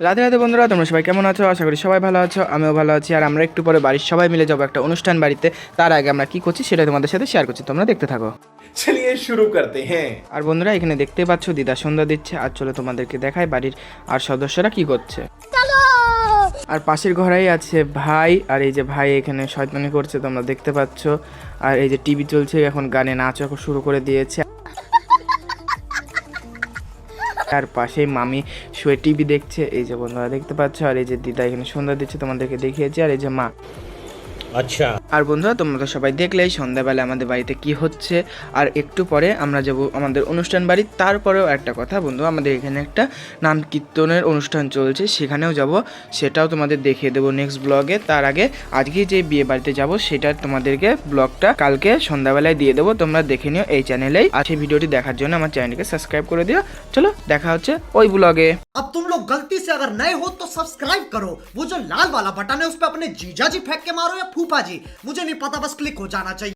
রাধে রাধে বন্ধুরা তোমরা সবাই কেমন আছো? আশা করি সবাই ভালো আছো আমিও ভালো আছি। আর আমরা একটু পরে বাড়ির সবাই মিলে যাব একটা অনুষ্ঠান বাড়িতে। তার আগে আমরা কি করছি সেটা তোমাদের সাথে শেয়ার করছি। তোমরা দেখতে থাকো। চলিয়ে শুরু করতে হ্যাঁ। আর বন্ধুরা এখানে দেখতে পাচ্ছ দিদা সন্ধ্যা দিচ্ছে। আর চলো তোমাদেরকে দেখায় বাড়ির আর সদস্যরা কি করছে। আর পাশের ঘরেই আছে ভাই আর এই যে ভাই এখানে শয়তানি করছে তোমরা দেখতে পাচ্ছ। আর এই যে টিভি চলছে এখন গানে নাচ শুরু করে দিয়েছে। তার পাশেই মামি শুয়ে টিভি দেখছে। এই যে বন্ধুরা দেখতে পাচ্ছ, আর এই যে দিদা এখানে সন্ধ্যা দিচ্ছে তোমাদেরকে দেখিয়েছি, আর এই যে মা। আচ্ছা। আর বন্ধুরা তোমরা তো সবাই দেখলেই সন্ধ্যাবেলা আমাদের বাড়িতে কি হচ্ছে আর একটু পরে আমরা যাব আমাদের অনুষ্ঠান বাড়ি তারপরেও একটা কথা বন্ধু আমাদের এখানে একটা নাম কীর্তনের অনুষ্ঠান চলছে সেখানেও যাব সেটাও তোমাদের দেখিয়ে দেবো নেক্সট ব্লগে তার আগে আজকে যে বিয়ে বাড়িতে যাব সেটা তোমাদেরকে ব্লগটা কালকে সন্ধ্যাবেলায় দিয়ে দেবো তোমরা দেখে নিও এই চ্যানেলেই আর সেই ভিডিওটি দেখার জন্য আমার চ্যানেলকে সাবস্ক্রাইব করে দিও চলো দেখা হচ্ছে ওই ব্লগে अब तुम लोग गलती से अगर नए हो तो सब्सक्राइब करो वो जो लाल वाला बटन है उस पर अपने जीजा जी फेंक के मारो या फूफा जी मुझे नहीं पता बस क्लिक हो जाना चाहिए।